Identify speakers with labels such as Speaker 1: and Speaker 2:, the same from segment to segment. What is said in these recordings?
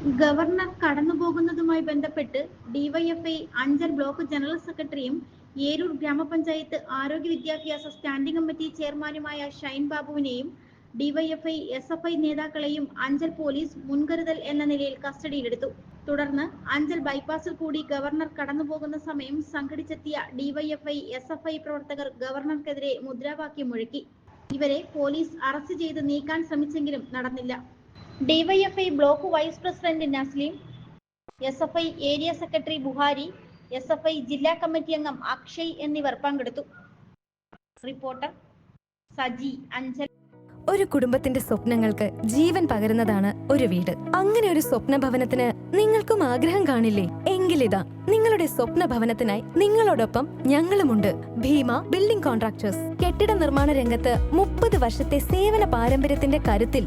Speaker 1: Governor കടന്നുപോകുന്നതുമായി ബന്ധപ്പെട്ട് DYFI Anchal block general സെക്രട്ടറിയും ഏരൂർ ഗ്രാമപഞ്ചായത്ത് ആരോഗ്യ വിദ്യാഭ്യാസ സ്റ്റാൻഡിംഗ് കമ്മിറ്റി ചെയർമാനുമായ ഷൈൻ ബാബുവിനെയും ഡിവൈഎഫ്ഐ എസ് എഫ് ഐ നേതാക്കളെയും അഞ്ചൽ പോലീസ് മുൻകരുതൽ എന്ന നിലയിൽ കസ്റ്റഡിയിലെടുത്തു. തുടർന്ന് അഞ്ചൽ ബൈപ്പാസിൽ കൂടി ഗവർണർ കടന്നുപോകുന്ന സമയം സംഘടിച്ചെത്തിയ ഡിവൈഎഫ്ഐ എസ് എഫ് ഐ പ്രവർത്തകർ ഗവർണർക്കെതിരെ മുദ്രാവാക്യം മുഴക്കി. ഇവരെ പോലീസ് അറസ്റ്റ് ചെയ്ത് നീക്കാൻ ശ്രമിച്ചെങ്കിലും നടന്നില്ല. DYFI block vice president Nasleem S F I area secretary Buhari S F I ജില്ലാ കമ്മിറ്റി അംഗം അക്ഷയ് എന്നിവർ പങ്കെടുത്തു. റിപ്പോർട്ടർ സജി അഞ്ചൽ.
Speaker 2: ഒരു കുടുംബത്തിന്റെ സ്വപ്നങ്ങൾക്ക് ജീവൻ പകരുന്നതാണ് ഒരു വീട്. അങ്ങനെ ഒരു സ്വപ്ന ഭവനത്തിന് നിങ്ങൾക്കും ആഗ്രഹം കാണില്ലേ? എങ്കിലിതാ നിങ്ങളുടെ സ്വപ്ന ഭവനത്തിനായി നിങ്ങളോടൊപ്പം ഞങ്ങളുമുണ്ട്. Bhima building contractors. കെട്ടിട നിർമ്മാണ രംഗത്ത് മുപ്പത് വർഷത്തെ സേവന പാരമ്പര്യത്തിന്റെ കരുത്തിൽ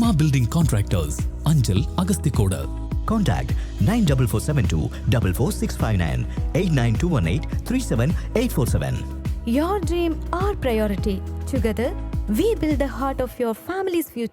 Speaker 3: Bheema building contractors Anchal Agasthikode
Speaker 4: Contact 94472 44659 89218 37847.
Speaker 2: Your dream, our priority. Together, we build the heart of your family's future.